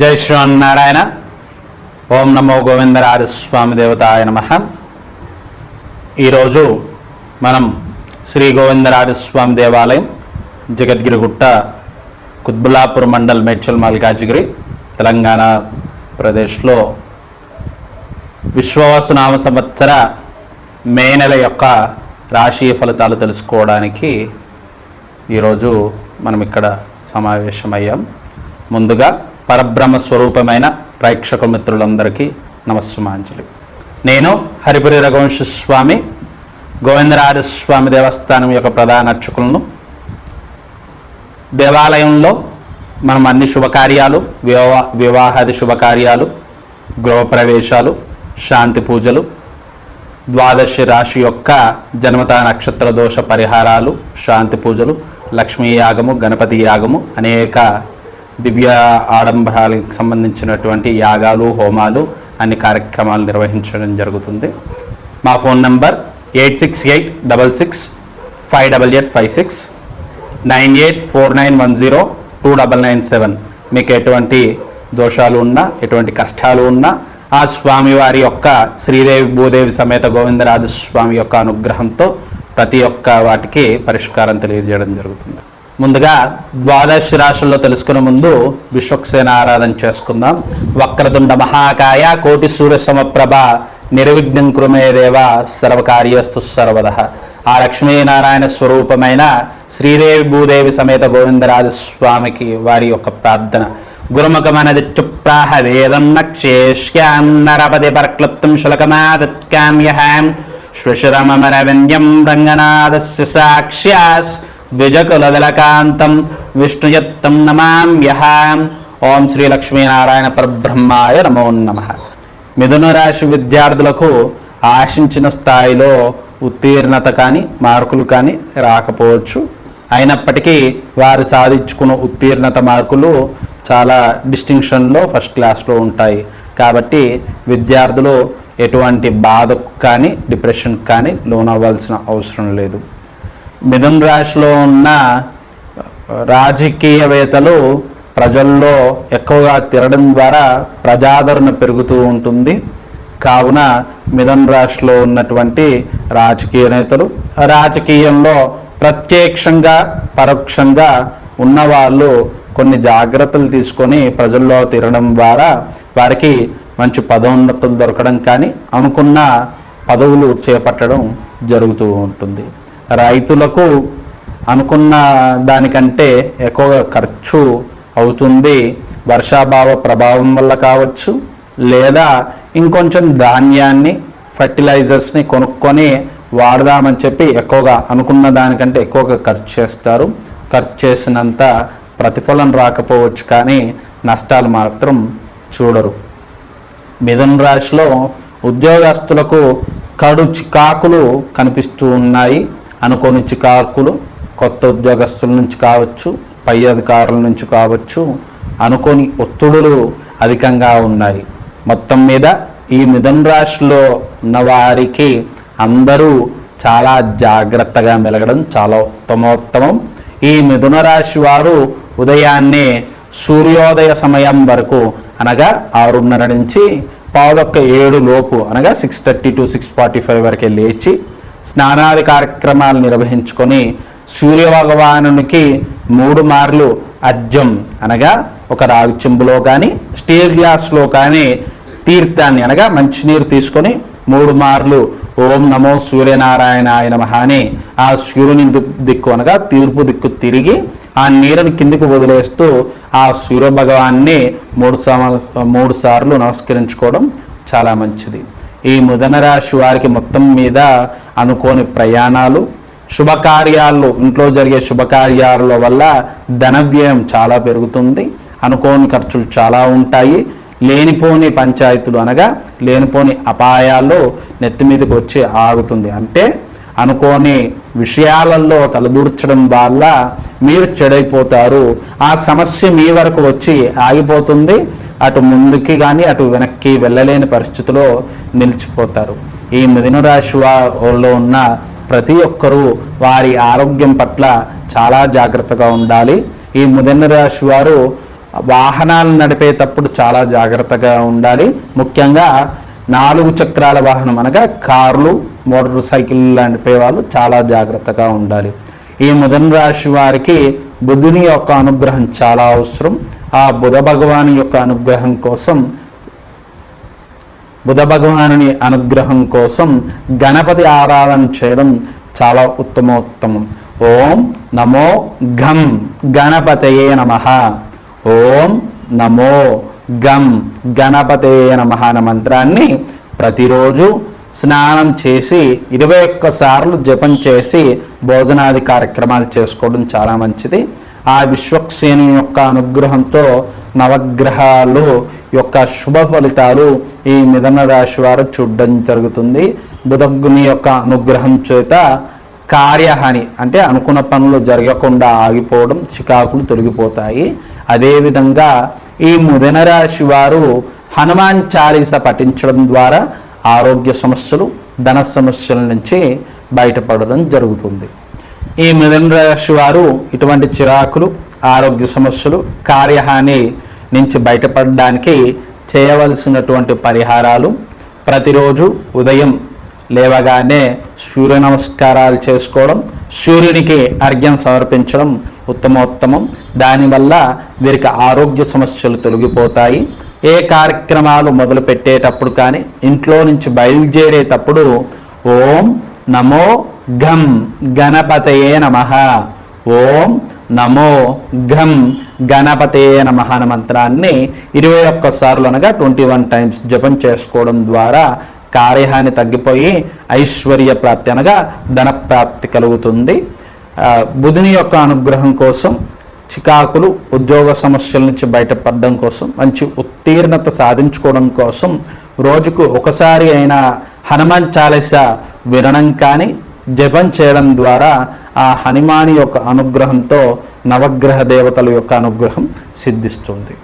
జై శ్రీమన్నారాయణ. ఓం నమో గోవిందరాజ స్వామి దేవతాయ నమ. ఈరోజు మనం శ్రీ గోవిందరాజ స్వామి దేవాలయం జగద్గిరిగుట్ట కుత్బులాపూర్ మండల్ మేడ్చల్ మల్కాజిగిరి తెలంగాణ ప్రదేశ్లో విశ్వవాసునామ సంవత్సర మే నెల యొక్క రాశి ఫలితాలు తెలుసుకోవడానికి ఈరోజు మనం ఇక్కడ సమావేశమయ్యాం. ముందుగా పరబ్రహ్మ స్వరూపమైన ప్రేక్షక మిత్రులందరికీ నమస్సుమాంజలి. నేను హరిపురి రఘువంశ స్వామి గోవిందరాజ స్వామి దేవస్థానం యొక్క ప్రధాన అర్చకులను. దేవాలయంలో మనం అన్ని శుభకార్యాలు వివా వివాహాది శుభకార్యాలు గృహప్రవేశాలు శాంతి పూజలు ద్వాదశి రాశి యొక్క జన్మత నక్షత్ర దోష పరిహారాలు శాంతి పూజలు లక్ష్మీ యాగము గణపతి యాగము అనేక దివ్య ఆడంబరాలకు సంబంధించినటువంటి యాగాలు హోమాలు అన్ని కార్యక్రమాలు నిర్వహించడం జరుగుతుంది. మా phone number eight six eight double six five double eight five six nine eight four nine one zero two double nine seven. మీకు ఎటువంటి దోషాలు ఉన్నా ఎటువంటి కష్టాలు ఉన్నా ఆ స్వామివారి యొక్క శ్రీదేవి భూదేవి సమేత గోవిందరాజు స్వామి యొక్క అనుగ్రహంతో ప్రతి ఒక్క వాటికి పరిష్కారం తెలియజేయడం జరుగుతుంది. ముందుగా ద్వాదశ రాశుల్లో తెలుసుకునే ముందు విశ్వక్సేన ఆరాధన చేసుకుందాం. వక్రతుండ మహాకాయ కోటి సూర్య సమప్రభ నిర్విఘ్నం కృమే దేవ సర్వకార్యస్తు సర్వద. ఆ లక్ష్మీనారాయణ స్వరూపమైన శ్రీదేవి భూదేవి సమేత గోవిందరాజ స్వామికి వారి యొక్క ప్రార్థన. గురుముఖమనది చుప్రాహ వేదం నక్షేష్యాం నరపతి పరక్లుప్తం శులకమాదత్కామ్యహాం శ్వశురమరవింద్యం రంగనాథస్య సాక్ష్యాస్ ద్విజకులదలకాంతం విష్ణుయత్తం నమామ్యహ ఓం శ్రీ లక్ష్మీనారాయణ పరబ్రహ్మాయ నమో నమ మిథున రాశి విద్యార్థులకు ఆశించిన స్థాయిలో ఉత్తీర్ణత కానీ మార్కులు కానీ రాకపోవచ్చు. అయినప్పటికీ వారు సాధించుకున్న ఉత్తీర్ణత మార్కులు చాలా డిస్టింక్షన్లో ఫస్ట్ క్లాస్లో ఉంటాయి. కాబట్టి విద్యార్థులు ఎటువంటి బాధకు కానీ డిప్రెషన్ కానీ లోనవ్వాల్సిన అవసరం లేదు. మిథున్ రాశిలో ఉన్న రాజకీయవేత్తలు ప్రజల్లో ఎక్కువగా తిరగడం ద్వారా ప్రజాదరణ పెరుగుతూ ఉంటుంది. కావున మిథున్ రాశిలో ఉన్నటువంటి రాజకీయ నేతలు రాజకీయంలో ప్రత్యక్షంగా పరోక్షంగా ఉన్నవాళ్ళు కొన్ని జాగ్రత్తలు తీసుకొని ప్రజల్లో తిరగడం ద్వారా వారికి మంచి పదోన్నతులు దొరకడం కానీ అనుకున్న పదవులు చేపట్టడం జరుగుతూ ఉంటుంది. రైతులకు అనుకున్న దానికంటే ఎక్కువగా ఖర్చు అవుతుంది వర్షాభావ ప్రభావం వల్ల కావచ్చు లేదా ఇంకొంచెం ధాన్యాన్ని ఫర్టిలైజర్స్ని కొనుక్కొని వాడదామని చెప్పి ఎక్కువగా అనుకున్న దానికంటే ఎక్కువగా ఖర్చు చేస్తారు. ఖర్చు చేసినంత ప్రతిఫలం రాకపోవచ్చు కానీ నష్టాలు మాత్రం చూడరు. మిథున రాశిలో ఉద్యోగస్తులకు కడు చికాకులు కనిపిస్తూ ఉన్నాయి. అనుకోని చికాకులు కొత్త ఉద్యోగస్తుల నుంచి కావచ్చు పై అధికారుల నుంచి కావచ్చు అనుకోని ఒత్తిడులు అధికంగా ఉన్నాయి. మొత్తం మీద ఈ మిథున రాశిలో ఉన్నవారికి అందరూ చాలా జాగ్రత్తగా మెలగడం చాలా ఉత్తమోత్తమం. ఈ మిథున రాశి వారు ఉదయాన్నే సూర్యోదయ సమయం వరకు అనగా ఆరున్నర నుంచి పావుదొక్క ఏడు లోపు అనగా six thirty to six forty five వరకే లేచి స్నానాది కార్యక్రమాలు నిర్వహించుకొని సూర్య భగవానునికి మూడు మార్లు అర్జం అనగా ఒక రాగి చెంబులో కానీ స్టీల్ గ్లాస్లో కానీ తీర్థాన్ని అనగా మంచినీరు తీసుకొని మూడు మార్లు ఓం నమో సూర్యనారాయణ ఆయన మహాని ఆ సూర్యుని దిక్కు అనగా తీర్పు దిక్కు తిరిగి ఆ నీరుని కిందికి వదిలేస్తూ ఆ సూర్య భగవాన్ని మూడు మూడు సార్లు నమస్కరించుకోవడం చాలా మంచిది. ఈ ముదన రాశి వారికి మొత్తం మీద అనుకోని ప్రయాణాలు శుభకార్యాలు ఇంట్లో జరిగే శుభకార్యాల వల్ల ధన వ్యయం చాలా పెరుగుతుంది అనుకోని ఖర్చులు చాలా ఉంటాయి. లేనిపోని పంచాయతీలు అనగా లేనిపోని అపాయాలు నెత్తి మీదకి వచ్చి ఆగుతుంది. అంటే అనుకోని విషయాలలో తలదూర్చడం వల్ల మీరు చెడైపోతారు. ఆ సమస్య మీ వరకు వచ్చి ఆగిపోతుంది. అటు ముందుకి కానీ అటు వెనక్కి వెళ్ళలేని పరిస్థితిలో నిలిచిపోతారు. ఈ మిథున రాశి వారిలో ఉన్న ప్రతి ఒక్కరూ వారి ఆరోగ్యం పట్ల చాలా జాగ్రత్తగా ఉండాలి. ఈ మిథున రాశి వారు వాహనాలు నడిపేటప్పుడు చాలా జాగ్రత్తగా ఉండాలి. ముఖ్యంగా నాలుగు చక్రాల వాహనం అనగా కార్లు మోటార్ సైకిల్ నడిపే వాళ్ళు చాలా జాగ్రత్తగా ఉండాలి. ఈ మిథున రాశి వారికి బుధుని యొక్క అనుగ్రహం చాలా అవసరం. ఆ బుధ భగవాను యొక్క అనుగ్రహం కోసం బుధ భగవానుని అనుగ్రహం కోసం గణపతి ఆరాధన చేయడం చాలా ఉత్తమోత్తమం. ఓం నమో ఘం గణపతయే నమ. ఓం నమో గం గణపతయే నమ అనే మంత్రాన్ని ప్రతిరోజు స్నానం చేసి ఇరవై ఒక్క సార్లు జపం చేసి భోజనాది కార్యక్రమాలు చేసుకోవడం చాలా మంచిది. ఆ విశ్వక్సేను యొక్క అనుగ్రహంతో నవగ్రహాలు యొక్క శుభ ఫలితాలు ఈ మిథన రాశి వారు చూడడం జరుగుతుంది. బుధగ్ని యొక్క అనుగ్రహం చేత కార్యహాని అంటే అనుకున్న పనులు జరగకుండా ఆగిపోవడం చికాకులు తొలగిపోతాయి. అదేవిధంగా ఈ మిథున రాశి వారు హనుమాన్ చాలీస పఠించడం ద్వారా ఆరోగ్య సమస్యలు ధన సమస్యల నుంచి బయటపడడం జరుగుతుంది. ఈ మిథున రాశి వారు ఇటువంటి చిరాకులు ఆరోగ్య సమస్యలు కార్యహాని నుంచి బయటపడడానికి చేయవలసినటువంటి పరిహారాలు. ప్రతిరోజు ఉదయం లేవగానే సూర్య నమస్కారాలు చేసుకోవడం సూర్యునికి అర్ఘ్యం సమర్పించడం ఉత్తమోత్తమం. దానివల్ల వీరికి ఆరోగ్య సమస్యలు తొలగిపోతాయి. ఏ కార్యక్రమాలు మొదలు పెట్టేటప్పుడు కానీ ఇంట్లో నుంచి బయలుదేరేటప్పుడు ఓం నమో ఘం గణపతయే నమ. ఓం నమో ఘం గణపతే నమ అన్న మంత్రాన్ని ఇరవై ఒక్కసార్లు అనగా ట్వంటీ వన్ టైమ్స్ జపం చేసుకోవడం ద్వారా కార్యహాని తగ్గిపోయి ఐశ్వర్య ప్రాప్తి అనగా ధనప్రాప్తి కలుగుతుంది. బుధుని యొక్క అనుగ్రహం కోసం చికాకులు ఉద్యోగ సమస్యల నుంచి బయటపడడం కోసం మంచి ఉత్తీర్ణత సాధించుకోవడం కోసం రోజుకు ఒకసారి అయినా హనుమాన్ చాలీస వినడం కానీ జపం చేయడం ద్వారా ఆ హనుమాని యొక్క అనుగ్రహంతో నవగ్రహ దేవతల యొక్క అనుగ్రహం సిద్ధిస్తుంది.